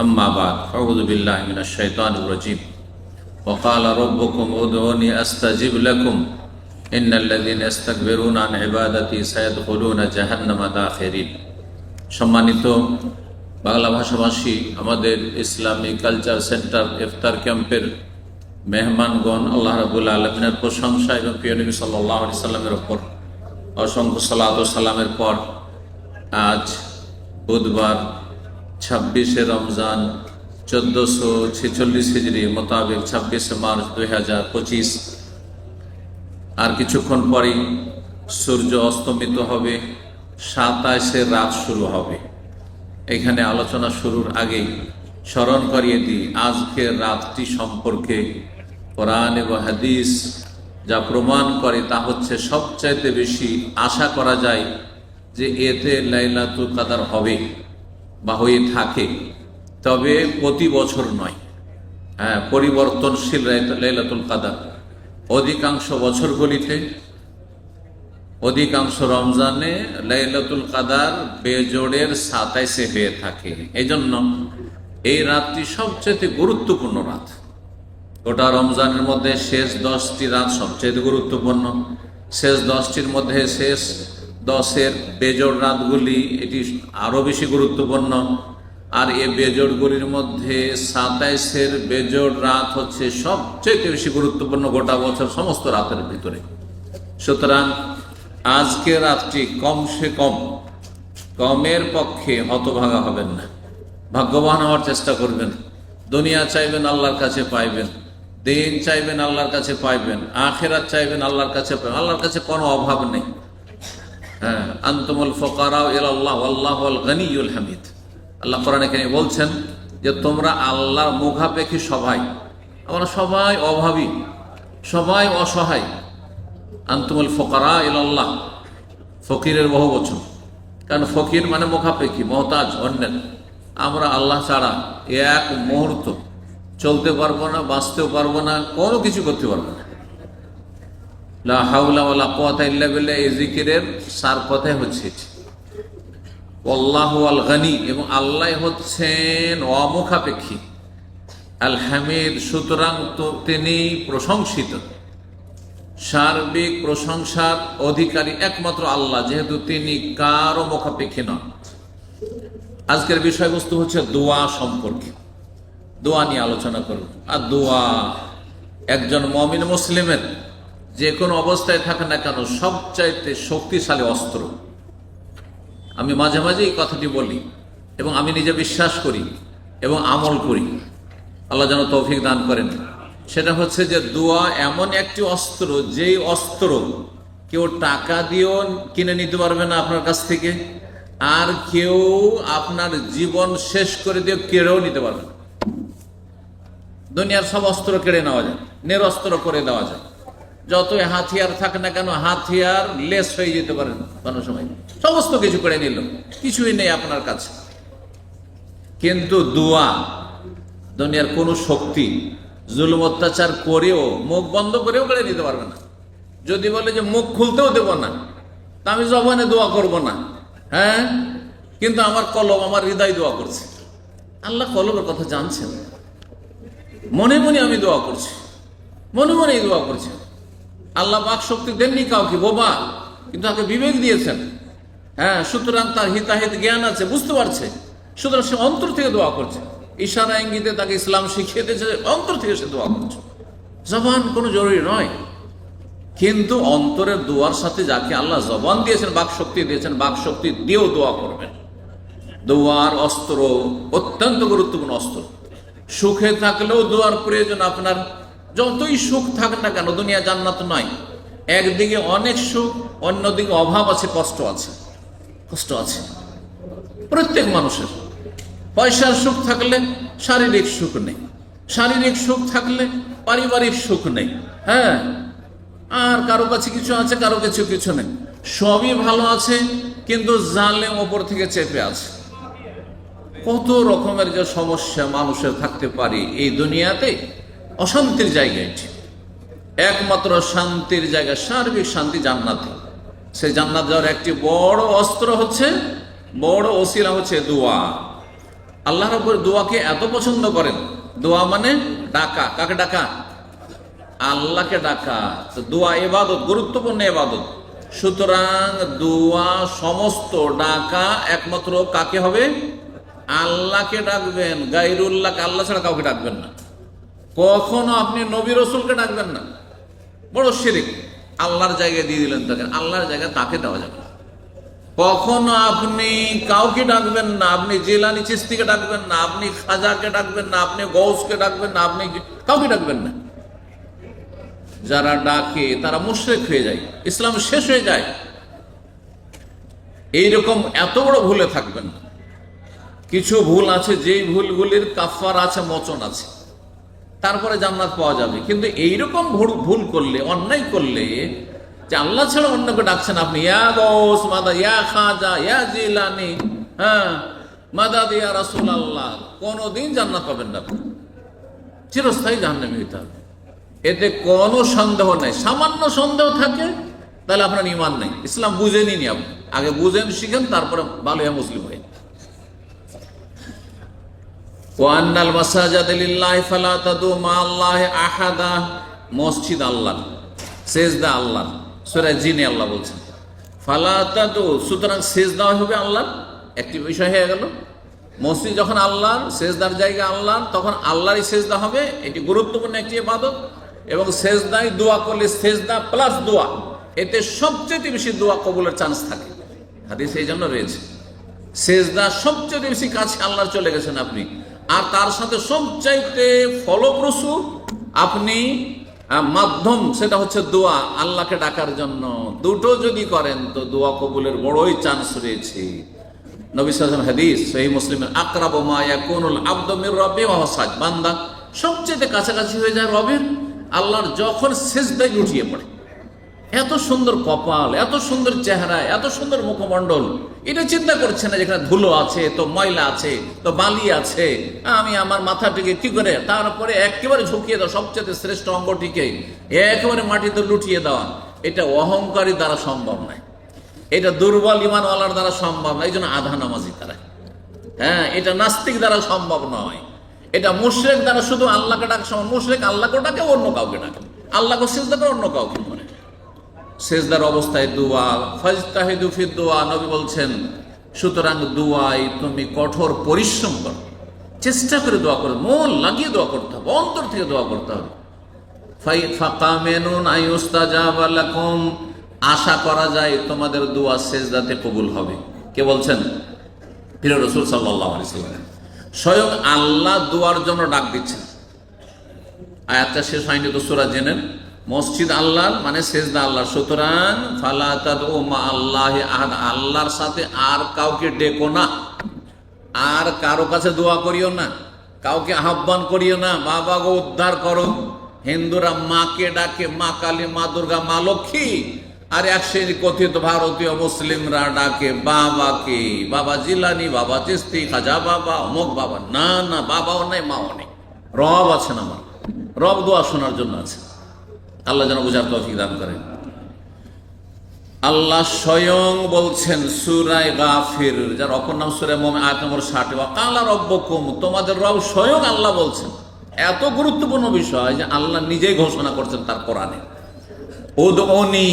أما بعد أعوذ بالله من الشيطان الرجيم وقال ربكم ادعوني أستجب لكم إن الذين يستكبرون عن عبادتي سيدخلون جهنم داخرين সম্মানিত বাংলা ভাষাভাষী আমাদের ইসলামী কালচার সেন্টার ইফতার ক্যাম্পের মেহমানগণ আল্লাহ রাবুল আলমিনের প্রশংসা এবং প্রিয় নবী সাল্লাহ আলি সাল্লামের ওপর অসংখ্য সালাত ও সালামের পর আজ বুধবার ছাব্বিশে রমজান, চোদ্দোশো ছেচল্লিশ হিজড়ি মোতাবেক ছাব্বিশে মার্চ দুই হাজার পঁচিশ। আর কিছুক্ষণ পরেই সূর্য অস্তমিত হবে, সাতাশে রাত শুরু হবে। এখানে আলোচনা শুরুর আগেই স্মরণ করিয়ে দিই, আজকের রাতটি সম্পর্কে কোরআন এবং হাদিস যা প্রমাণ করে তা হচ্ছে সবচাইতে বেশি আশা করা যায় যে এতে লাইলাতুল কাদার হবে। বা হয়ে থাকে, তবে প্রতি বছর নয়। হ্যাঁ পরিবর্তনশীল লাইলাতুল কাদার। অধিকাংশ বছরগুলিতে, অধিকাংশ রমজানে লাইলাতুল কাদার বেজোড়ের সাতাইশে হয়ে থাকে। এই জন্য এই রাতটি সবচেয়ে গুরুত্বপূর্ণ রাত। গোটা রমজানের মধ্যে শেষ দশটি রাত সবচেয়ে গুরুত্বপূর্ণ। শেষ দশটির মধ্যে শেষ দশের বেজোড় রাতগুলি এটি আরও বেশি গুরুত্বপূর্ণ। আর এ বেজোড়গুলির মধ্যে সাতাইশের বেজোড় রাত হচ্ছে সবচেয়ে বেশি গুরুত্বপূর্ণ গোটা বছর, সমস্ত রাতের ভিতরে। সুতরাং আজকে রাতটি কমসে কম, কমের পক্ষে হতভাগা হবেন না। ভাগ্যবান হওয়ার চেষ্টা করবেন। দুনিয়া চাইবেন আল্লাহর কাছে পাইবেন, দিন চাইবেন আল্লাহর কাছে পাইবেন, আখেরাত চাইবেন আল্লাহর কাছে পাইবেন। আল্লাহর কাছে কোনো অভাব নেই। হ্যাঁ আন্তমুল ফকারাও আল্লাহ আল্লাহ গনিউল হামিদ। আল্লাহ কোরআন এখানে বলছেন যে, তোমরা আল্লাহর মুখাপেক্ষী সবাই, আমরা সবাই অভাবী, সবাই অসহায়। আন্তমুল ফকারা আল্লাহ ফকিরের বহু বছর কারণ ফকির মানে মুখাপেক্ষী, মহতাজ, অন্যের। আমরা আল্লাহ ছাড়া এক মুহূর্ত চলতে পারব না, বাঁচতেও পারব না, কোনো কিছু করতে পারব না লা হাউলা ওয়ালা কুওয়াতা ইল্লা বিল্লাহ হচ্ছে গানি, এবং হচ্ছেন সুতরাং তিনি প্রশংসিত। সার্বিক প্রশংসার অধিকারী একমাত্র আল্লাহ, যেহেতু তিনি কারও মুখাপেক্ষী নন। আজকের বিষয়বস্তু হচ্ছে দোয়া সম্পর্কে। দোয়া নিয়ে আলোচনা করব আর দোয়া, একজন মমিন মুসলিমের যে কোনো অবস্থায় থাকে না কেন, সবচাইতে শক্তিশালী অস্ত্র। আমি মাঝে মাঝে এই কথাটি বলি এবং আমি নিজে বিশ্বাস করি এবং আমল করি। আল্লাহ যেন তৌফিক দান করেন। সেটা হচ্ছে যে দোয়া এমন একটি অস্ত্র, যেই অস্ত্র কেউ টাকা দিয়েও কিনে নিতে পারবে না আপনার কাছ থেকে, আর কেউ আপনার জীবন শেষ করে দিয়ে কেড়েও নিতে পারবে না। দুনিয়ার সব অস্ত্র কেড়ে নেওয়া যায়, নিরস্ত্র করে দেওয়া যায়। যতই হাতিয়ার থাকে না কেন, হাতিয়ার লেস হয়ে যেতে পারেন কোনো সময়। সমস্ত কিছু করে নিল। কিছুই নেই আপনার কাছে। কিন্তু দোয়া, দুনিয়ার কোনো শক্তি, জুলুম, অত্যাচার করেও, মুখ বন্ধ করেও করে নিতে পারবে না। যদি বলে যে মুখ খুলতেও দেব না, তা আমি জবানে দোয়া করব না। হ্যাঁ? কিন্তু আমার কলম আমার হৃদয় দোয়া করছে। আল্লাহ কলমের কথা জানছেন। মনে মনে আমি দোয়া করছি। মনে মনেই দোয়া করছি। আল্লাহ বাক শক্তি দেননি কাউকে বোবা কিন্তু তাকে বিবেক দিয়েছেন। হ্যাঁ সুতরাং তার হিতাহিত জ্ঞান আছে, বুঝতে পারছে। সুতরাং সে অন্তর থেকে দোয়া করছে। ইশারা ইঙ্গিতে তাকে ইসলাম শিখিয়ে দিয়েছে অন্তর থেকে সে দোয়া করছে। জবান কোনো জরুরি নয়। কিন্তু অন্তরের দোয়ার সাথে যাকে আল্লাহ জবান দিয়েছেন, বাক শক্তি দিয়েছেন, বাক শক্তি দিয়েও দোয়া করবেন। দোয়ার অস্ত্র অত্যন্ত গুরুত্বপূর্ণ অস্ত্র। সুখে থাকলেও দোয়ার প্রয়োজন আপনার। যতই সুখ থাক না কেন, দুনিয়া জান্নাত নয়। একদিকে অনেক সুখ, অন্যদিকে অভাব আছে, কষ্ট আছে। কষ্ট আছে। প্রত্যেক মানুষের। পয়সার সুখ থাকলে শারীরিক সুখ নেই। শারীরিক সুখ থাকলে পারিবারিক সুখ নেই। হ্যাঁ? আর কারও কাছে কিছু আছে, কারও কাছে কিছু নেই। সবই ভালো আছে, কিন্তু জালেম ওপর থেকে চেপে আছে। কত রকমের যে সমস্যা মানুষের থাকতে পারে এই দুনিয়াতে? অশান্তির জায়গা এটি। একমাত্র শান্তির জায়গা, সার্বিক শান্তি জান্নাতে। সেই জান্নাত যাওয়ার একটি বড় অস্ত্র হচ্ছে, বড় ওসিলা হচ্ছে দোয়া। আল্লাহর উপর দোয়াকে এত পছন্দ করেন। দোয়া মানে ডাকা। কাকে ডাকা? আল্লাহকে ডাকা। দোয়া এবাদত গুরুত্বপূর্ণ এবাদত সুতরাং দোয়া সমস্ত ডাকা একমাত্র কাকে হবে? আল্লাহকে ডাকবেন। গাইরুল্লাহকে আল্লাহ ছাড়া কাউকে ডাকবেন না। কখনো আপনি নবী রসুলকে ডাকবেন না। বড় শিরিক। আল্লাহর জায়গায় দিয়ে দিলেন তাকে। আল্লাহর জায়গায় তাকে দেওয়া যাবে। কখনো আপনি কাউকে ডাকবেন না, আপনি জেলানি চিস্তিকে ডাকবেন না, আপনি খাজাকে ডাকবেন না, আপনি গৌসকে ডাকবেন না, আপনি কাউকে ডাকবেন না। যারা ডাকে, তারা মুশরেক হয়ে যায়। ইসলাম শেষ হয়ে যায়। এইরকম এত বড় ভুলে থাকবেন কিছু ভুল আছে, যেই ভুলগুলির কাফার আছে, মচন আছে। তারপরে জান্নাত পাওয়া যাবে। কিন্তু এইরকম ভুল করলে, অন্যায় করলে, যে আল্লাহ ছাড়া অন্যকে ডাকছেন আপনি, ইয়া গৌস, মাদা, ইয়া খাজা, ইয়া জিলানি হ্যাঁ মাদা দিয়া রাসুল আল্লাহ কোনোদিন জান্নাত পাবেন না আপনি। চিরস্থায়ী জাহান্নামী হইতে হবে। এতে কোনো সন্দেহ নেই। সামান্য সন্দেহ থাকে, তাহলে আপনার ইমান নেই। ইসলাম বুঝেনি আপনি। আগে বুঝেন, শিখেন, তারপরে ভালো হয়ে মুসলিম হয়ে ওয়ান্নাল মাসাজাদ লিল্লাহি ফালা তাদু মা আল্লাহি আহাদা, মসজিদ আল্লাহ, সেজদা আল্লাহ, সূরা জিনে আল্লাহ বলছেন। ফালা তাদু, সুতরাং সেজদা হবে আল্লাহ একটি বিষয় হয়ে গেল। মসজিদ যখন আল্লাহর, সেজদার জায়গা আল্লাহর, তখন আল্লাহরই সেজদা হবে, এটি গুরুত্বপূর্ণ একটি ইবাদত। এবং সেজদায় দোয়া করলে সেজদা প্লাস দোয়া, এতে সবচেয়ে বেশি দোয়া কবুলের চান্স থাকে। হাদিস এই জন্য রয়েছে। সেজদা সবচেয়ে বেশি কাছে আল্লাহর চলে গেছেন আপনি। আর তার সাথে সবচাইতে ফলপ্রসূ আপনি মাধ্যম সেটা হচ্ছে দোয়া, আল্লাহকে ডাকার জন্য। দুটো যদি করেন তো দোয়া কবুলের বড়ই চান্স রয়েছে। নবী সাল্লাম হাদিস সেই মুসলিমের, আকরাব মা ইয়াকুনুল আব্দু মির রব্বি ওয়া হুয়া বান্দা সবচেয়ে কাছাকাছি হয়ে যায় রবের, আল্লাহর যখন শেষ সেজদায় উঠিয়ে পড়ে। এত সুন্দর কপাল, এত সুন্দর চেহারা, এত সুন্দর মুখমণ্ডল। এটা চিন্তা করছে না যেখানে ধুলো আছে, তো ময়লা আছে, তো বালি আছে। আমি আমার মাথাটিকে কি করে তারপরে একেবারে ঝুঁকিয়ে দেওয়া সবচেয়ে শ্রেষ্ঠ অঙ্গটিকে, একেবারে মাটিতে লুটিয়ে দেওয়া এটা অহংকারী দ্বারা সম্ভব নয়। এটা দুর্বল ইমানওয়ালার দ্বারা সম্ভব নয়। এই জন্য আধা নামাজি তারা। হ্যাঁ এটা নাস্তিক দ্বারা সম্ভব নয়। এটা মুশরেক দ্বারা শুধু আল্লাহকে ডাকা সম্ভব মুশরেক আল্লাহকে ডাকে, অন্য কাউকে ডাকে। আল্লাহকে সিজদা অন্য কাউকে। সেজদার অবস্থায় দোয়া, ফাজতাহিদু ফি দোয়া, নবী বলছেন, সুতরাং দোয়াই তুমি কঠোর পরিশ্রম করো। চেষ্টা করে দোয়া করো, মন লাগিয়ে দোয়া করতে হবে, অন্তর থেকে দোয়া করতে হবে। আশা করা যায় তোমাদের দোয়া সেজদাতে কবুল হবে। কে বলছেন? প্রিয় রসুল সাল্লাম স্বয়ং আল্লাহ দোয়ার জন্য ডাক দিচ্ছেন। আয়াতটা শেষ হয়নি তো সুরা জেনেন। মসজিদ আল্লাহর মানে সেজদা আল্লাহ সুতরাং ও মা আল্লাহ আল্লাহর সাথে আর কাউকে ডেকো না। আর কারও কাছে দোয়া করিও না, কাউকে আহ্বান করিও না বাবা গো উদ্ধার করো। হিন্দুরা মাকে ডাকে, মা কালী, মা দুর্গা, মা লক্ষ্মী। আর এক শ্রেণি কথিত ভারতীয় মুসলিমরা ডাকে, বাবাকে, বাবা জিলানি, বাবা চিস্তি, খাজা বাবা, অমুক বাবা, না না, বাবাও নেই, মাও নেই। রব আছেন আমার। রব দোয়া শোনার জন্য আছে। আল্লাহ যেন বুঝার তৌফিক দান করেন। আল্লাহ স্বয়ং বলছেন সুরাই গাফির, যার অপর নাম সুরাই মোমে আয়াত নম্বর ষাট। বা কালা রব্বকুম, তোমাদের রব স্বয়ং আল্লাহ বলছেন। এত গুরুত্বপূর্ণ বিষয় যে আল্লাহ নিজেই ঘোষণা করছেন তার কোরআনে। উদনি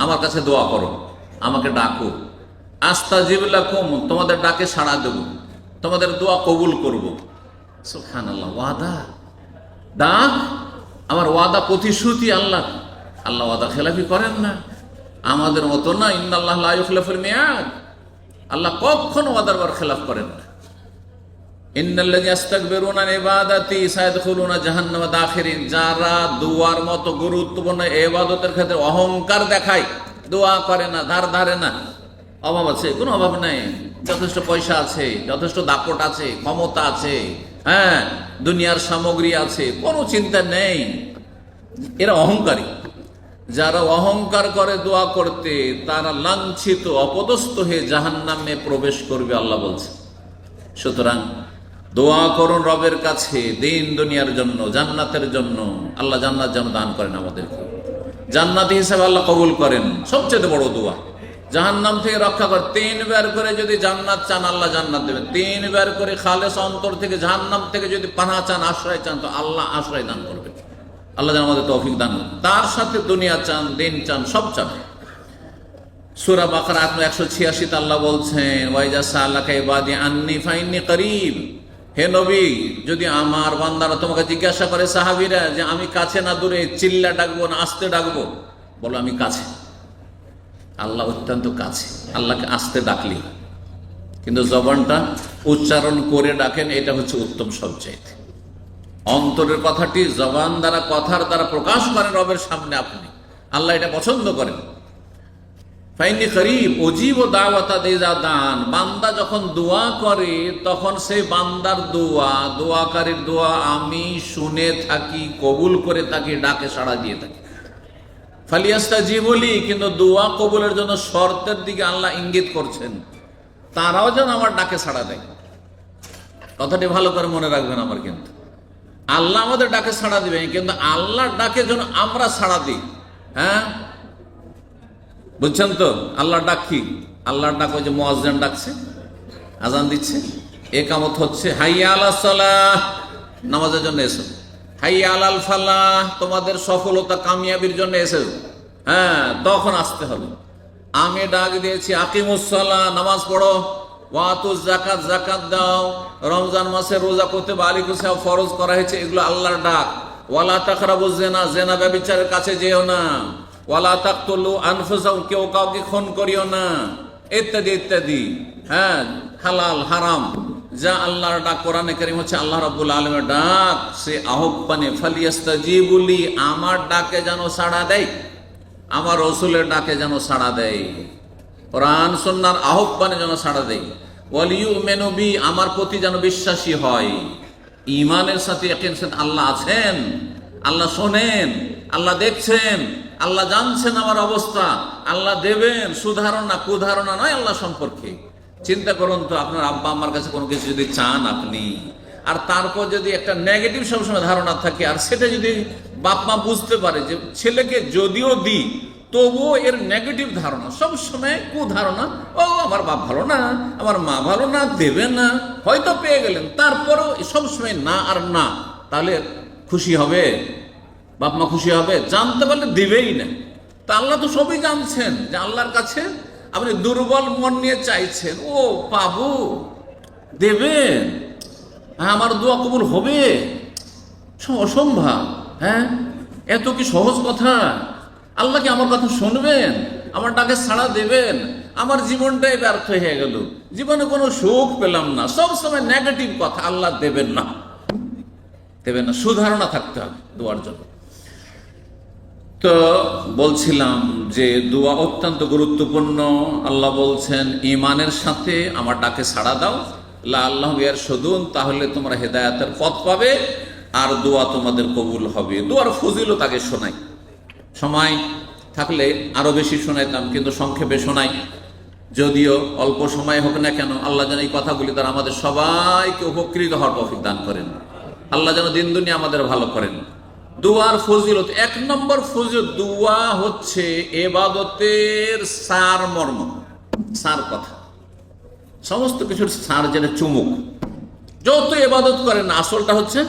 আমার কাছে দোয়া করো, আমাকে ডাকো। আস্তা জিবুল্লাকুম তোমাদের ডাকে সাড়া দেব। তোমাদের দোয়া কবুল করব। সুখান আল্লাহ ওয়াদা। ডাক আমার ওয়াদা প্রতিশ্রুতি আল্লাহ। আল্লাহ ওয়াদা খেলাফি করেন না। আমাদের মতো না ইন্দাল্লাহ মেয়াদ। আল্লাহ কখনো ওয়াদার বার খেলাফ করেন না। যারা মতো গুরুত্বপূর্ণ ইবাদতের ক্ষেত্রে অহংকার দেখায়, দোয়া করে না ধারে না, অভাব আছে? কোনো অভাব নাই। যথেষ্ট পয়সা আছে, যথেষ্ট দাপট আছে, ক্ষমতা আছে। হ্যাঁ দুনিয়ার সামগ্রী আছে, কোনো চিন্তা নেই। এরা অহংকারী। যারা অহংকার করে দোয়া করতে, তারা লাঞ্ছিত, অপদস্থ হয়ে জাহান নামে প্রবেশ করবে, আল্লাহ বলছে। সুতরাং দোয়া করুন রবের কাছে, দিন দুনিয়ার জন্য, জান্নাতের জন্য। আল্লাহ জান্নাত যেন দান করেন আমাদেরকে। জান্নাতি হিসাবে আল্লাহ কবুল করেন। সবচেয়ে বড় দোয়া। জাহান্নাম থেকে রক্ষা করে। তিনবার করে যদি জান্নাত চান, আল্লাহ জান্নাত দেবেন। তিনবার করে খালেস অন্তর থেকে, জাহান্নাম থেকে যদি পানা চান, আশ্রয় চান, তো আল্লাহ আশ্রয় দান করবে। আল্লাহ যেন আমাদের তৌফিক দান। তার সাথে দুনিয়া চান, দিন চান, সব চান। সুরা বাকার আত্ম একশো ছিয়াশি আল্লাহ বলছেন, ওয়াইজা সাল্লাহ ইবাদি আন্নি ফাইন্নি করিব। হে নবী, যদি আমার বান্দারা তোমাকে জিজ্ঞাসা করে, সাহাবিরা, যে আমি কাছে না দূরে, চিল্লা ডাকবো না, আসতে ডাকবো, বলো আমি কাছে। আল্লাহ অত্যন্ত কাছে। আল্লাহকে আসতে ডাকলি। কিন্তু জবানটা উচ্চারণ করে ডাকেন, এটা হচ্ছে উত্তম সবচাইতে। অন্তরের কথাটি জবান দ্বারা, কথার দ্বারা প্রকাশ করেন রবের সামনে আপনি। আল্লাহ এটা পছন্দ করেন। ফাইনি করিব অজীব দাওয়াতা দেজা দান। বান্দা যখন দোয়া করে, তখন সেই বান্দার দোয়া, দোয়াকারীর দোয়া আমি শুনে থাকি, কবুল করে থাকি, ডাকে সাড়া দিয়ে থাকি। ফালিয়াস্তা জীবলি কিন্তু দোয়া কবুলের জন্য শর্তের দিকে আল্লাহ ইঙ্গিত করছেন। তারাও যেন আমার ডাকে সাড়া দেয়। কথাটি ভালো করে মনে রাখবেন আমার কিন্তু। আল্লাহ আমাদের ডাকে সাড়া দিবেন, কিন্তু আল্লাহর ডাকে যেন আমরা সাড়া দিই। হ্যাঁ? বুঝছেন তো? আল্লাহর ডাক কি? আল্লাহর ডাক ওই যে মোয়াজ্জেন ডাকছে, আজান দিচ্ছে একামত হচ্ছে, হাইয়া আলা সালাহ, নামাজের জন্য এসো। হাইয়া আলাল ফালাহ, তোমাদের সফলতা কামিয়াবির জন্য এসো হ্যাঁ তখন আসতে হবে। আমি ডাক দিয়েছি আকিমুসলা নামাজ পড়ো। ওয়াতু জাকাত জাকাত দাও। রমজান মাসে রোজা করতে বালিক ফরজ করা হয়েছে, এগুলো আল্লাহর ডাক। ওয়ালা তাকরাবু জেনা জেনা ব্যবিচারের কাছে যেও না। ওয়ালা তাকতুলু আনফুসাকুম, কেউ কাউকে খুন করিও না। ইত্যাদি ইত্যাদি। হ্যাঁ হালাল, হারাম। যা আল্লাহর ডাক কোরআনে কারীম হচ্ছে আল্লাহ রাব্বুল আলামিনের ডাক, সে আহ্বানে ফালিয়াস্তাজিবুলি আমার ডাকে যেন সাড়া দেয়, আমার রসুলের ডাকে যেন সাড়া দেয়। কোরআন সন্ন্যার আহ্বানে যেন সাড়া দেয়। ওয়ালিউ মেনবি আমার প্রতি যেন বিশ্বাসী হয়। ইমানের সাথে সাথে আল্লাহ আছেন, আল্লাহ শোনেন, আল্লাহ দেখছেন, আল্লাহ জানছেন আমার অবস্থা, আল্লাহ দেবেন, সুধারণা কুধারণা নয় আল্লাহ সম্পর্কে। চিন্তা করুন তো, আপনার আব্বা আমার কাছে কোনো কিছু যদি চান আপনি। আর তারপর যদি একটা নেগেটিভ সবসময় ধারণা থাকে, আর সেটা যদি বাপ মা বুঝতে পারে যে ছেলেকে যদিও দিই, তবুও এর নেগেটিভ ধারণা, সবসময় কু ধারণা ও আমার বাপ ভালো না, আমার মা ভালো না, দেবে না, হয়তো পেয়ে গেলেন, তারপরও সবসময় না আর না, তাহলে খুশি হবে? বাপ মা খুশি হবে? জানতে পারলে দিবেই না। তা আল্লাহ তো সবই জানছেন, যে আল্লাহর কাছে আপনি দুর্বল মন নিয়ে চাইছেন, ও পাবো দেবেন হ্যাঁ আমার দোয়া কবুল হবে অসম্ভব হ্যাঁ এত কি সহজ কথা? আল্লাহ কি আমার কথা শুনবেন? আমার ডাকে সাড়া দেবেন? আমার জীবনটাই ব্যর্থ হয়ে গেল। জীবনে কোনো সুখ পেলাম না। সব সময় নেগেটিভ কথা আল্লাহ দেবেন না। দেবেন না। সুধারণা থাকতে হবে দোয়ার জন্য। তো বলছিলাম যে দোয়া অত্যন্ত গুরুত্বপূর্ণ, আল্লাহ বলছেন ইমানের সাথে আমার ডাকে সাড়া দাও। লা আল্লাহ বিয়ার সদুন তাহলে তোমরা হেদায়াতের পথ পাবে আর দোয়া তোমাদের কবুল হবে। দোয়ার ফজিলত তাকে শোনাই। সময় থাকলে আরও বেশি শোনাইতাম, কিন্তু সংক্ষেপে শোনাই। যদিও অল্প সময় হোক না কেন, আল্লাহ যেন এই কথাগুলি তারা আমাদের সবাইকে উপকৃত হওয়ার তৌফিক দান করেন। আল্লাহ যেন দিন দুনিয়া আমাদের ভালো করেন। দুয়ার ফজিলত, এক নম্বর ফজিলত, দুয়া হচ্ছে এবাদতের সার মর্ম, সার কথা। সমস্ত কিছুর সার যেন চুমুক। যত এবাদত করেন, আসলটা হচ্ছে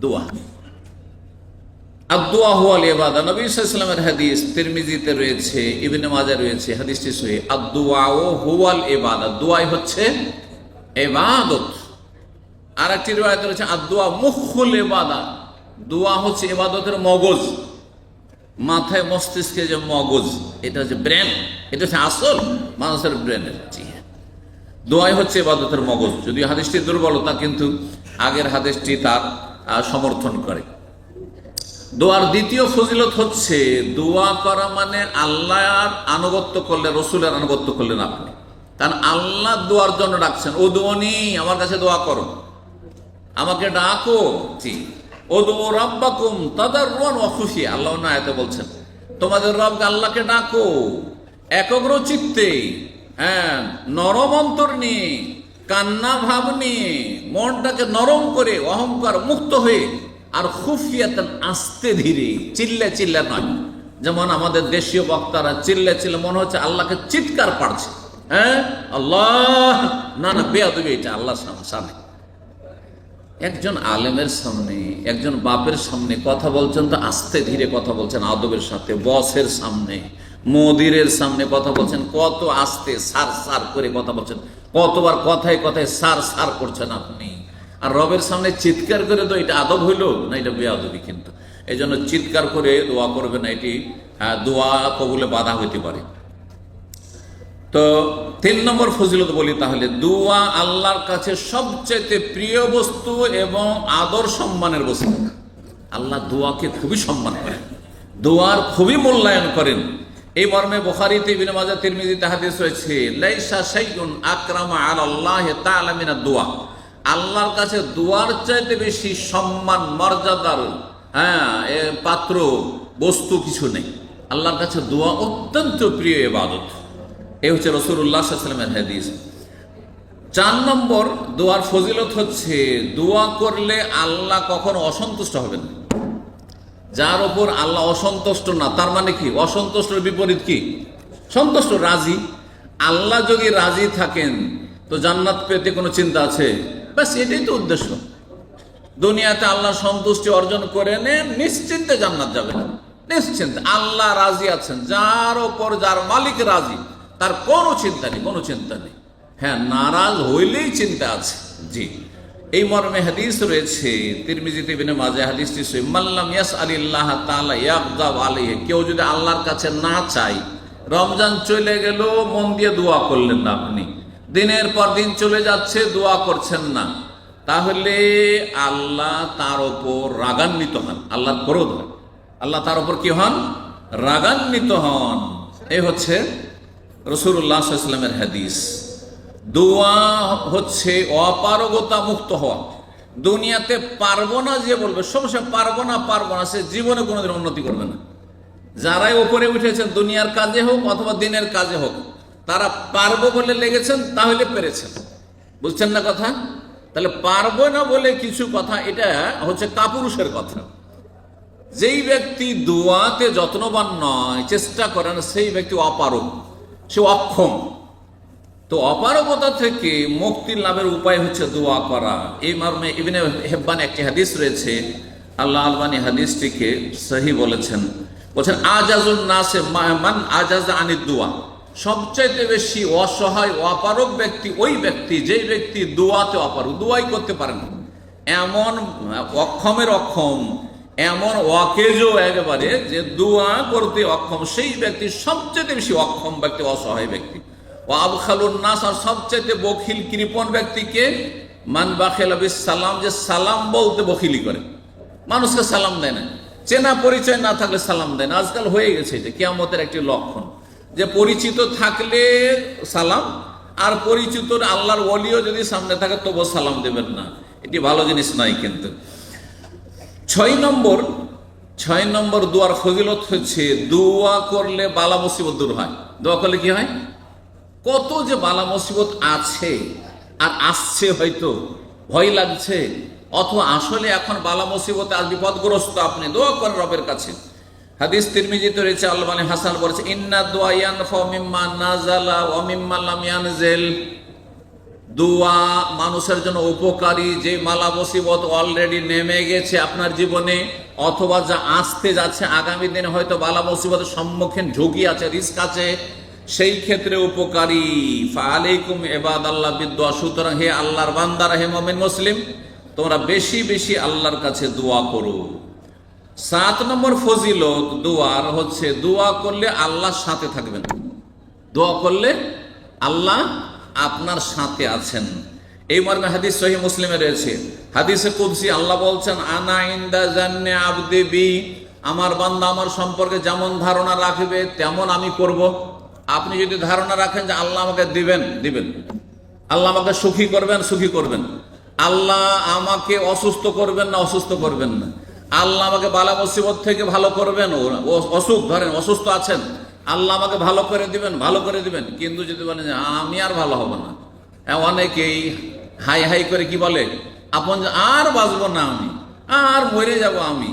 দোয়া। আদুয়া হুয়াল এবাদা নবী ইসলামের হাদিস, তিরমিজিতে রয়েছে, ইবনে মাজা রয়েছে, হাদিসটি সহি। আদুয়া ও হুয়াল এবাদা দোয়াই হচ্ছে এবাদত। আর একটি রয়েছে আদুয়া মুখুল এবাদা দোয়া হচ্ছে এবাদতের মগজ। মাথায় মস্তিষ্কে যে মগজ, এটা হচ্ছে ব্রেন এটা হচ্ছে আসল মানুষের ব্রেনের জি। দোয়াই হচ্ছে এবাদতের মগজ। যদি হাদিসটি দুর্বলতা কিন্তু আগের হাদিসটি তার সমর্থন করে। দোয়ার দ্বিতীয় ফজিলত হচ্ছে, দোয়া করা মানে আল্লাহর আনুগত্য করলে, রসুলের আনুগত্য করলেন আপনি। কারণ আল্লাহ দোয়ার জন্য ডাকছেন, ও দোয়নি আমার কাছে দোয়া করো। আমাকে ডাকো। জি। ও দো রব্বাকুম তাদের অখুশি আল্লাহ বলছেন, তোমাদের রব ডাকো হ্যাঁ নরম অন্তর নিয়ে মনটাকে নরম করে, অহংকার মুক্ত হয়ে, আর খুফিয়াতেন আস্তে ধীরে, চিল্লে চিল্লে নয়। যেমন আমাদের দেশীয় বক্তারা চিল্লে চিল্লে মনে হচ্ছে আল্লাহকে চিৎকার পাড়ছে হ্যাঁ? আল্লাহ! না না, বেয়াদবি এটা আল্লাহ সামনে। একজন আলেমের সামনে একজন বাপের সামনে কথা বলছেন তো আস্তে ধীরে কথা বলছেন আদবের সাথে বসের সামনে মদিরের সামনে কথা বলছেন কত আস্তে সার সার করে কথা বলছেন কতবার কথায় কথায় সার সার করছেন আপনি। আর রবের সামনে চিৎকার করে তো এটা আদব হইল না এটা বেআদবি কিন্তু। এই জন্য চিৎকার করে দোয়া করবে না এটি হ্যাঁ, দোয়া কবুলে বাধা হইতে পারে। তো তিন নম্বর ফজিলত বলি তাহলে, দুয়া আল্লাহর কাছে সবচেয়ে প্রিয় বস্তু এবং আদর সম্মানের বস্তু। আল্লাহ দোয়াকে খুবই সম্মান করেন, দোয়ার খুবই মূল্যায়ন করেন। এই মর্মে বুখারীতে ইবনে মাজাহ তিরমিজিতে হাদিস রয়েছে, লাইসা শাইউন আকরামা আলাল্লাহি তাআলা মিনাদ দোয়া। আল্লাহর কাছে দোয়ার চাইতে বেশি সম্মান মর্যাদার হ্যাঁ পাত্র, বস্তু কিছু নেই। আল্লাহর কাছে দোয়া অত্যন্ত প্রিয় ইবাদত। এই হচ্ছে রসুল্লাহ সাল্লামের হাদিস। চার নম্বর দোয়ার ফজিলত হচ্ছে, দোয়া করলে আল্লাহ কখনো অসন্তুষ্ট হবেন না। যার ওপর আল্লাহ অসন্তুষ্ট না, তার মানে কি? অসন্তুষ্টর বিপরীত কি? সন্তুষ্ট, রাজি। আল্লাহ যদি রাজি থাকেন, তো জান্নাত পেতে কোনো চিন্তা আছে? ব্যাস, এটাই তো উদ্দেশ্য। দুনিয়াতে আল্লাহ সন্তুষ্টি অর্জন করে নেন নিশ্চিন্তে জান্নাত যাবেন। নিশ্চিন্তে আল্লাহ রাজি আছেন, যার ওপর যার মালিক রাজি তার কোনো চিন্তা নেই, কোনো চিন্তা নেই। হ্যাঁ নারাজ হইলেই চিন্তা আছে। জি। এই মর্মে হাদিস রয়েছে মাঝে আলিল্লাহ তাআলা কেউ যদি আল্লাহর কাছে না চাই রমজান চলে গেল মন দিয়ে দোয়া করলেন না আপনি। দিনের পর দিন চলে যাচ্ছে, দোয়া করছেন না। তাহলে আল্লাহ তার ওপর রাগান্বিত হন, আল্লাহর ক্রোধ। হয় আল্লাহ তার ওপর কি হন? রাগান্বিত হন। এই হচ্ছে রসুল্লাহ ইসলামের হাদিস, দোয়া হচ্ছে অপারগতা মুক্ত হওয়া। দুনিয়াতে পারব না যে বলবে সবসময় পারব না পারব না, সে জীবনে কোনোদিন উন্নতি করবে না। যারাই ওপরে উঠেছেন, দুনিয়ার কাজে হোক অথবা দিনের কাজে হোক, তারা পারব বলে লেগেছেন, তাহলে পেরেছেন। বুঝছেন না কথা? তাহলে পারব না বলে কিছু কথা, এটা হচ্ছে কাপুরুষের কথা। যেই ব্যক্তি দোয়াতে যত্নবান নয়, চেষ্টা করেন, সেই ব্যক্তি অপারগ। সে অক্ষম। তো অপারগতা থেকে মুক্তি লাভের উপায় হচ্ছে দোয়া করা। এই মর্মে ইবনে হেব্বান একটি হাদিস রয়েছে। আল্লাহ আলবানী হাদিসটিকে সহি বলেছেন। বলছেন, আজাজুন নাসে মান আজাজ আনি দোয়া। সবচাইতে বেশি অসহায় অপারক ব্যক্তি ওই ব্যক্তি, যেই ব্যক্তি দোয়াতে অপারক দোয়াই করতে পারে না। এমন অক্ষমের অক্ষম এমন অকেজও একেবারে যে দোয়া করতে অক্ষম, সেই ব্যক্তি সবচেয়ে বেশি অক্ষম ব্যক্তি, অসহায় ব্যক্তি। ও আবখালুন নাস, আর সবচেয়ে বখিল কৃপণ ব্যক্তিকে মান বাখেল সালাম যে সালাম বলতে বখিলি করে। মানুষকে সালাম দেয় না। চেনা পরিচয় না থাকলে সালাম দেয় না। আজকাল হয়ে গেছে যে কিয়ামতের একটি লক্ষণ। যে পরিচিত থাকলে সালাম, আর পরিচিত আল্লাহর ওলিও যদি সামনে থাকে তবু সালাম দেবেন না। এটি ভালো জিনিস নয় কিন্তু। ছয় নম্বর ছয় নম্বর দোয়ার ফজিলত হচ্ছে দোয়া করলে বালা মুসিবত দূর হয়। দোয়া করলে কি হয়? কত যে বালা মুসিবত আছে আর আসছে হয়তো, ভয় লাগছে, অথবা আসলে এখন বালা মুসিবতে আর বিপদগ্রস্ত আপনি, দোয়া করেন রবের কাছে। হাদিস তিরমিজিতে রয়েছে, আল্লাহ হাসান বলেছে, ইন্না দোয়া ইয়ানফা মিম্মা নাজালা ওয়া মিম্মা লাম ইয়ানজিল। দোয়া, মানুষের জন্য উপকারী, যে মালা মুসিবত অলরেডি নেমে গেছে আপনার জীবনে, অথবা যা আসতে যাচ্ছে, আগামী দিনে হয়তো বালা মুসিবতের সম্মুখীন ঝুঁকি আছে রিস্ক আছে, সেই ক্ষেত্রে উপকারী। ফালাইকুম এবাদ আল্লাহ বিদোয়া সুতরাং হে আল্লাহর বান্দারা, হে মমিন মুসলিম, তোমরা বেশি বেশি আল্লাহর কাছে দোয়া করো। সাত নম্বর ফজিলত দোয়ার হচ্ছে, দোয়া করলে আল্লাহ সাথে থাকবেন। দোয়া করলে আল্লাহ আপনার সাথে আছেন। এই মর্মে হাদিস সহি মুসলিমে রয়েছে। হাদিসে কুদসি আল্লাহ বলছেন, আনা ইন্দা জান্নে আবদে বি। আমার বান্দা আমার সম্পর্কে যেমন ধারণা রাখবে, তেমন আমি করব। আপনি যদি ধারণা রাখেন যে আল্লাহ আমাকে দিবেন দিবেন। আল্লাহ আমাকে সুখী করবেন সুখী করবেন। আল্লাহ আমাকে অসুস্থ করবেন না, অসুস্থ করবেন না। আল্লাহ আমাকে বালা মুসিবত থেকে ভালো করবেন অসুখ, ধরেন অসুস্থ আছেন। আল্লাহ আমাকে ভালো করে দিবেন ভালো করে দিবেন। কিন্তু যদি বলেন যে আমি আর ভালো হব না। হ্যাঁ, অনেকেই হাই হাই করে কি বলে? আপন আর বাঁচবো না আমি আর মরে যাব আমি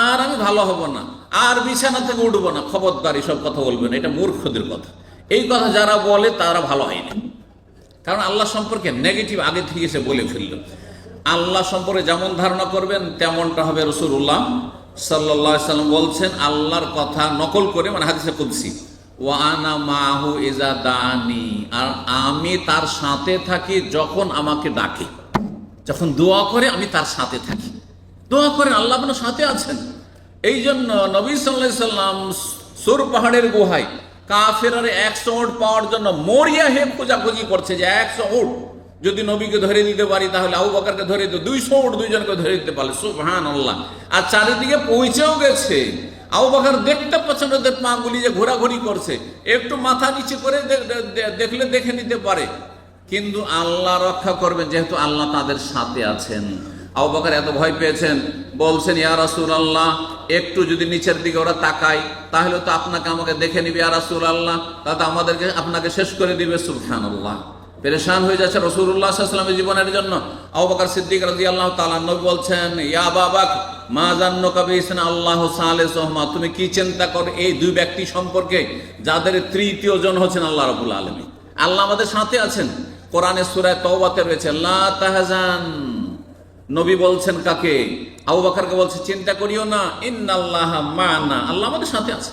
আর আমি ভালো হব না আর বিছানা থেকে উঠবো না। খবরদার সব কথা বলবেন এটা মূর্খদের কথা। এই কথা যারা বলে তারা ভালো হয়নি কারণ আল্লাহ সম্পর্কে নেগেটিভ আগে থেকে সে বলে ফেলল। আল্লাহ সম্পর্কে যেমন ধারণা করবেন তেমনটা হবে রসুল্লাহ সাল্লাহ সাল্লাম বলছেন, আল্লাহর কথা নকল করে মানে হাদিসে কুদসি ওয়ানা মাহু ইজা দানি আর আমি তার সাথে থাকি যখন আমাকে ডাকে। যখন দোয়া করে, আমি তার সাথে থাকি। দোয়া করেন, আল্লাহ আপনার সাথে আছেন। এই জন্য নবী সাল্লাহ সাল্লাম সুর পাহাড়ের গুহায়, কাফেরার একশো উট পাওয়ার জন্য মরিয়া হে খোঁজাখুঁজি করছে যে একশো উট যদি নবীকে ধরে দিতে পারি, তাহলে আবু বাকারকে ধরে দিতে দুইশো উট দুইজনকে ধরে দিতে পারলে সুবহান আল্লাহ আর চারিদিকে পৌঁছেও গেছে। আবু বাকার দেখতে পাচ্ছেন ওদের পাগুলি যে ঘোরাঘুরি করছে। একটু মাথা নিচে করে দেখলে দেখে নিতে পারে। কিন্তু আল্লাহ রক্ষা করবেন, যেহেতু আল্লাহ তাদের সাথে আছেন। আবু বকর এত ভয় পেয়েছেন, বলছেন, ইয়া রাসূল আল্লাহ একটু যদি নিচের দিকে ওরা তাকায়, তাহলে তো আপনাকে আমাকে দেখে নিবে, ইয়া রাসূল আল্লাহ তাতে আমাদেরকে, আপনাকে শেষ করে দিবে, সুবহানাল্লাহ। পেরেশান হয়ে যাচ্ছে রসুল্লাহ সাল্লামের জীবনের জন্য। আবু বকর সিদ্দিক রাদিয়াল্লাহু তাআলা নবী বলছেন, ইয়া বাবাক, মা জান্ন কাবিসন আল্লাহ সালেহমা তুমি কি চিন্তা কর, এই দুই ব্যক্তি সম্পর্কে যাদের তৃতীয় জন হচ্ছেন আল্লাহ রবুল আলামিন। আল্লাহ আমাদের সাথে আছেন। কোরআনের সুরায় তওবাতে রয়েছে তাহজান। নবী বলছেন কাকে? আবু বকরকে বলছে, চিন্তা করিও না, ইন্নাল্লাহ মানা। আল্লাহ আমাদের সাথে আছে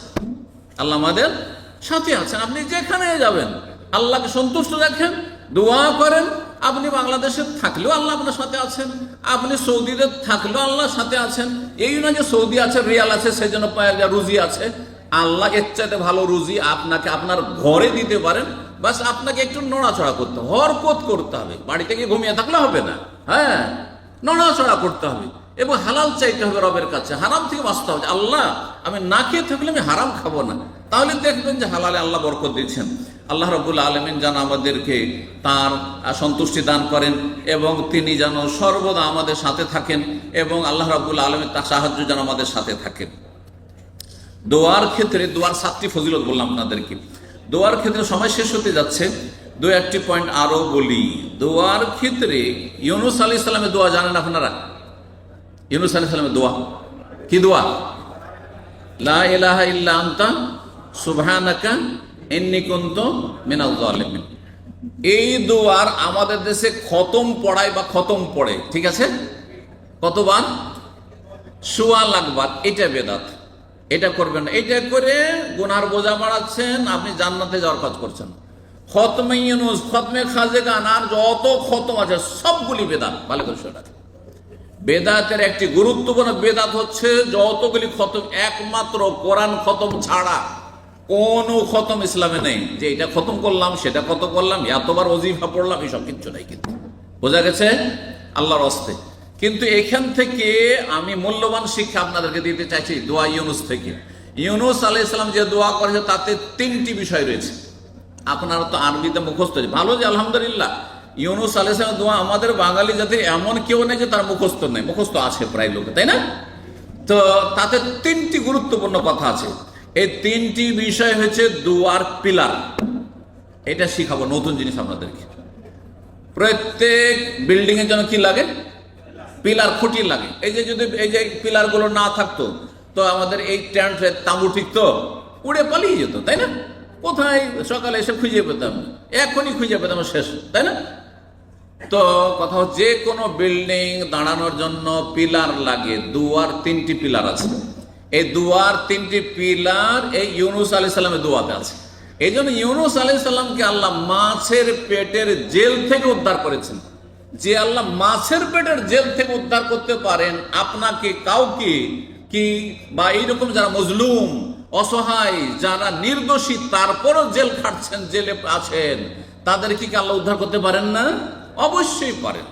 আল্লাহ আমাদের সাথে আছেন। আপনি যেখানে যাবেন, আল্লাহকে সন্তুষ্ট রাখেন দোয়া করেন, আপনি বাংলাদেশে থাকলেও আল্লাহ আপনার সাথে আছেন, আপনি সৌদিতে থাকলেও আল্লাহর সাথে আছেন। এই না যে সৌদি আছে, রিয়াল আছে, সেই জন্য রুজি আছে। আল্লাহ এর চাইতে ভালো রুজি আপনাকে আপনার ঘরে দিতে পারেন, বাস আপনাকে একটু নড়াচড়া করতে হবে, হরকত করতে হবে। বাড়িতে গিয়ে ঘুমিয়ে থাকলে হবে না হ্যাঁ? নড়াচড়া করতে হবে, এবং হালাল চাইতে হবে রবের কাছে, হারাম থেকে বাঁচতে হবে। আল্লাহ, আমি না খেয়ে থাকলে আমি হারাম খাব না। তাহলে দেখবেন যে হালালে আল্লাহ বরকত দিচ্ছেন। আল্লাহ রবুল্লা আলমিন যেন আমাদেরকে তার সন্তুষ্টি দান করেন এবং তিনি যেন সর্বদা আমাদের সাথে থাকেন এবং আল্লাহ রবুল্লা আলমিন তার সাহায্য যেন আমাদের সাথে থাকেন। দোয়ার ক্ষেত্রে, দোয়ার সাতটি ফজিলত বললাম আপনাদেরকে। দোয়ার ক্ষেত্রে সময় শেষ হতে যাচ্ছে। দু একটি পয়েন্ট আরও বলি। দোয়ার ক্ষেত্রে ইউনুস আলী ইসলামের দোয়া জানেন আপনারা? ইউনুস আলী সালামের দোয়া। কি দোয়া? লা ইলাহা ইল্লা আনতা, সুবহানাকা ইন্নী কুনতু মিনাল জালিমিন এই দোয়ার আমাদের দেশে খতম পড়ায় বা খতম পড়ে, ঠিক আছে? কতবার? সোয়া লাখবার এটা বেদাত। এটা করবেন না। এটা করে গুনার বোঝা বাড়াচ্ছেন, আপনি জান্নাতে যাওয়ার কাজ করছেন। খতমে আর যত খতম আছে, সবগুলি একটি গুরুত্বপূর্ণ বেদাত হচ্ছে, যতগুলি খতম, একমাত্র কোরআন খতম ছাড়া কোনো খতম ইসলামে নেই। যে এটা খতম করলাম, সেটা কত করলাম, এতবার অজিফা পড়লাম, এসব কিচ্ছু নাই কিন্তু। বোঝা গেছে? আল্লাহর অস্তে কিন্তু এখান থেকে আমি মূল্যবান শিক্ষা আপনাদেরকে দিতে চাইছি দোয়া ইউনুস থেকে। ইউনুস আলাই ইসলাম যে দোয়া করেছে, তাতে তিনটি বিষয় রয়েছে। আপনারা তো আরবিতে মুখস্থ। ভালো যে, আলহামদুলিল্লাহ। ইউনুস আলাইসালাম দোয়া আমাদের বাঙালি জাতির এমন কেউ নেই যে তার মুখস্থ নেই। মুখস্থ আছে প্রায় লোকে, তাই না? তো তাতে তিনটি গুরুত্বপূর্ণ কথা আছে। এই তিনটি বিষয় হচ্ছে দুয়ার পিলার। এটা শিখাবো নতুন জিনিস আপনাদেরকে। প্রত্যেক বিল্ডিং এর জন্য কি লাগে? পিলার খুঁটি লাগে। এই যে যদি এই যে পিলারগুলো না থাকতো, তো আমাদের এই ট্যান্ট তাঁবু ঠিক তো? উড়ে পালিয়ে যেত, তাই না? কোথায়? সকালে এসে খুঁজে পেতাম। এখনই খুঁজে পেতাম, শেষ, তাই না? তো কথা যে কোনো বিল্ডিং দাঁড়ানোর জন্য পিলার লাগে। দুয়ার তিনটি পিলার আছে। এই দুয়ার তিনটি পিলার এই ইউনুস আলি সাল্লামের দুয়াতে আছে। এই জন্য ইউনুস আলি সাল্লামকে আল্লাহ মাছের পেটের জেল থেকে উদ্ধার করেছেন। যে আল্লাহ মাছের পেটের জেল থেকে উদ্ধার করতে পারেন, আপনাকে কাউকে কি বা এইরকম যারা মজলুম, অসহায়, যারা নির্দোষী, তারপরও জেল খাটছেন, জেলে আছেন, তাদেরকে কি আল্লাহ উদ্ধার করতে পারেন না? অবশ্যই পারেন।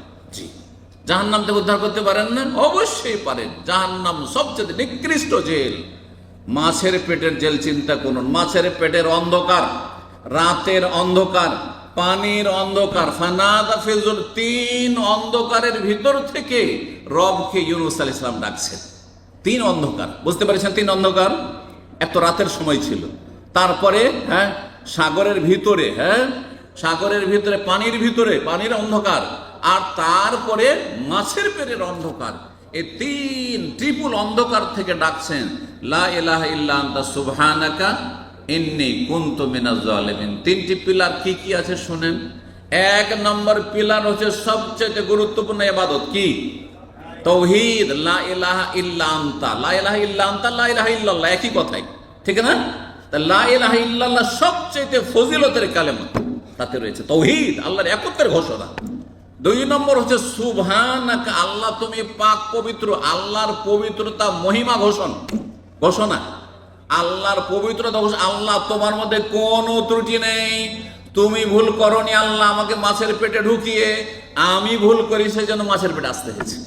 জি জাহান্নাম থেকে উদ্ধার করতে পারেন না? অবশ্যই পারেন। জাহান্নাম সবচেয়ে নিকৃষ্ট জেল। মাছের পেটের জেল চিন্তা করুন। মাছের পেটের অন্ধকার, রাতের অন্ধকার, পানির অন্ধকার, ফানাদা ফিজুল, তিন অন্ধকারের ভিতর থেকে রবকে ইউনুস আল ইসলাম ডাকছেন। তিন অন্ধকার। বুঝতে পারছেন তিন অন্ধকার? এত রাতের সময় ছিল। তারপরে হ্যাঁ সাগরের ভিতরে হ্যাঁ সাগরের ভিতরে, পানির ভিতরে, পানির অন্ধকার আর তারপরে মাছের পেরের অন্ধকার। এই তিন ত্রিপুল অন্ধকার থেকে ডাকছেন, লা মিনাজ তিনটি পিলার কি কি আছে শুনেন? এক নম্বর পিলার হচ্ছে সবচেয়ে গুরুত্বপূর্ণ ইবাদত কি? তৌহিদ, লা ইলাহা লা ইলাহা একই কথাই। ঠিক না? তা লা সবচেয়ে ফজিলতের কালেমা। তাতে রয়েছে তৌহিদ, আল্লাহর একত্বের ঘোষণা। দুই নম্বর হচ্ছে, সুবহানাক আল্লাহ, তুমি পাক পবিত্র, আল্লাহর পবিত্রতা মহিমা ঘোষণ, ঘোষণা। আল্লাহর পবিত্রতা ঘোষণা, আল্লাহ তোমার মধ্যে কোনো ত্রুটি নেই। তুমি ভুল করনি, আল্লাহ আমাকে মাছের পেটে ঢুকিয়ে, আমি ভুল করি সেই জন্য মাছের পেটে আসতে হয়েছে।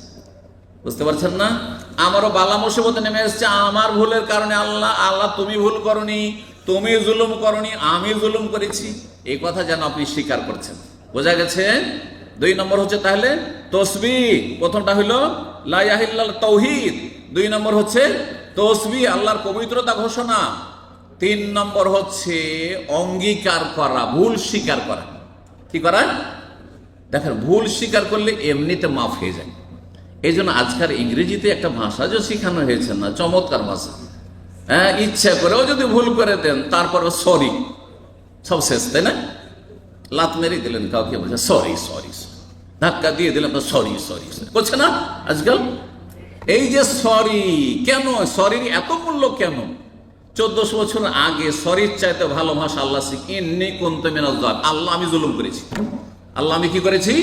বুঝতে পারছেন না? আমারও বালা মুসিবতে নেমে এসছে, আমার ভুলের কারণে আল্লাহ আল্লাহ তুমি ভুল করনি, তুমি জুলুম করনি, আমি জুলুম করেছি। এই কথা যেন আপনি স্বীকার করছেন। বোঝা গেছে? দুই নম্বর হচ্ছে তাহলে তসবি, প্রথমটা হইল লাইয়াহিল্লাল তৌহিদ। দুই নম্বর হচ্ছে তসবি, আল্লাহর পবিত্রতা ঘোষণা। তিন নম্বর হচ্ছে অঙ্গীকার করা, ভুল স্বীকার করা। কি করা? দেখেন, ভুল স্বীকার করলে এমনিতে মাফ হয়ে যায়। এই জন্য আজকাল ইংরেজিতে একটা ভাষা যে শেখানো হয়েছে না, চমৎকার ভাষা। হ্যাঁ ইচ্ছা করেও যদি ভুল করে দেন তারপর সরি সব শেষ, তাই না? লাত মেরে দিলেন কাউকে বলছে সরি সরি সরি ধাক্কা দিয়ে দিলাম সরি সরি করছে না, আজকাল এই যে সরি কেন? সরির এত মূল্য কেন? চোদ্দশো বছর আগে সরির চাইতে ভালো ভাষা আল্লাহ কুন্ত আল্লাহ, আমি জুলুম করেছি। আল্লাহ, আমি কি করেছি?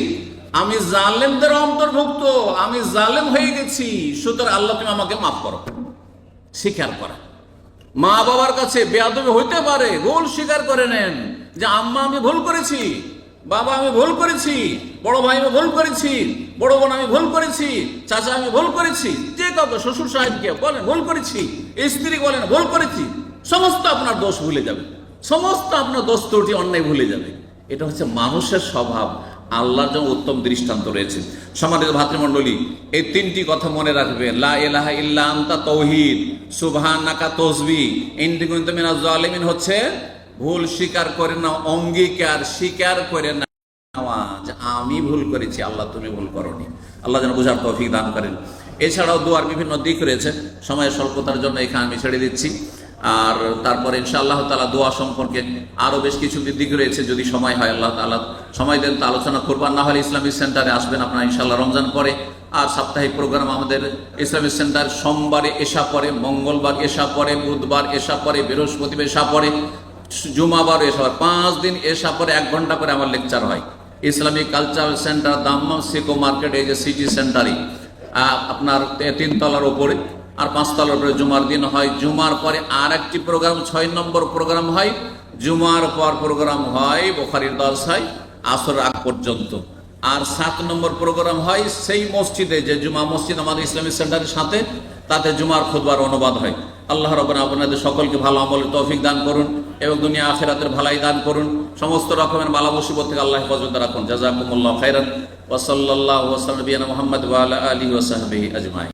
আমি জালেমদের অন্তর্ভুক্ত, আমি জালেম হয়ে গেছি। সুতরাং আল্লাহ, তুমি আমাকে মাফ করো। স্বীকার করা। মা বাবার কাছে বেয়াদবি হইতে পারে, ভুল স্বীকার করে নেন। যে, আম্মা, আমি ভুল করেছি। বাবা, আমি ভুল করেছি। বড় ভাই, আমি ভুল করেছি। বড় বোন, আমি ভুল করেছি। চাচা, আমি ভুল করেছি। যে কাউকে শ্বশুর সাহেবকে বলেন, ভুল করেছি। স্ত্রী বলেন, ভুল করেছি। সমস্ত আপনার দোষ ভুলে যাবে। সমস্ত আপনার দোষ ত্রুটি অন্যায় ভুলে যাবে। এটা হচ্ছে মানুষের স্বভাব। আল্লাহর জন্য উত্তম দৃষ্টান্ত রয়েছে। সমাজের ভাতৃমণ্ডলী, এই তিনটি কথা মনে রাখবে। লা ইলাহা ইল্লা আনতা তৌহিদ। সুবহানাকা তসবি। ইন্দিকুন্ত মিনাজ জালিমিন হচ্ছে ভুল স্বীকার করে না, অঙ্গীকার স্বীকার করে না। যে আমি ভুল করেছি, আল্লাহ তুমি ভুল করনি। আল্লাহ যেন বুঝার তৌফিক দান করেন। এছাড়াও দুয়ার বিভিন্ন দিক রয়েছে। সময়ের স্বল্পতার জন্য এখানে আমি ছেড়ে দিচ্ছি। আর তারপরে ইনশাআল্লাহ তালা দোয়া সম্পর্কে আরও বেশ কিছু দিক রয়েছে। যদি সময় হয়, আল্লাহ তালা সময় দেন, তা আলোচনা করবার না হলে ইসলামিক সেন্টারে আসবেন আপনারা ইনশাআল্লাহ রমজান পরে। আর সাপ্তাহিক প্রোগ্রাম আমাদের ইসলামিক সেন্টার সোমবারে এসা পরে মঙ্গলবার এসা পরে বুধবার এসা পরে বৃহস্পতিবার এসা পরে জুমাবার এসা পরে পাঁচ দিন এসা পরে এক ঘণ্টা করে আমার লেকচার হয়। Islamic cultural centre, Dammam সিকো market, এই যে সিটি সেন্টারই আপনার তিন তিনতলার ওপরে, আর পাঁচতলার উপরে জুমার দিন হয়। জুমার পরে আর একটি প্রোগ্রাম, ছয় নম্বর প্রোগ্রাম হয়। জুমার পর প্রোগ্রাম হয়, বোখারির দশ হয় আসর আগ পর্যন্ত। আর সাত নম্বর প্রোগ্রাম হয় সেই মসজিদে যে জুমা মসজিদ আমাদের ইসলামিক সেন্টারের সাথে, তাতে জুমার খুদবার অনুবাদ হয়। আল্লাহ রবেন আপনাদের সকলকে ভালো আমলের তৌফিক দান করুন এবং দুনিয়া আখেরাতের ভালাই দান করুন। সমস্ত রকমের মালা মুসিবত থেকে আল্লাহ হেফাজত রাখুন। জাজাকুমুল্লাহ খাইরান ওসল্লাহ ওসলিয়ান মোহাম্মদ আলী ওসাহাবি আজমাই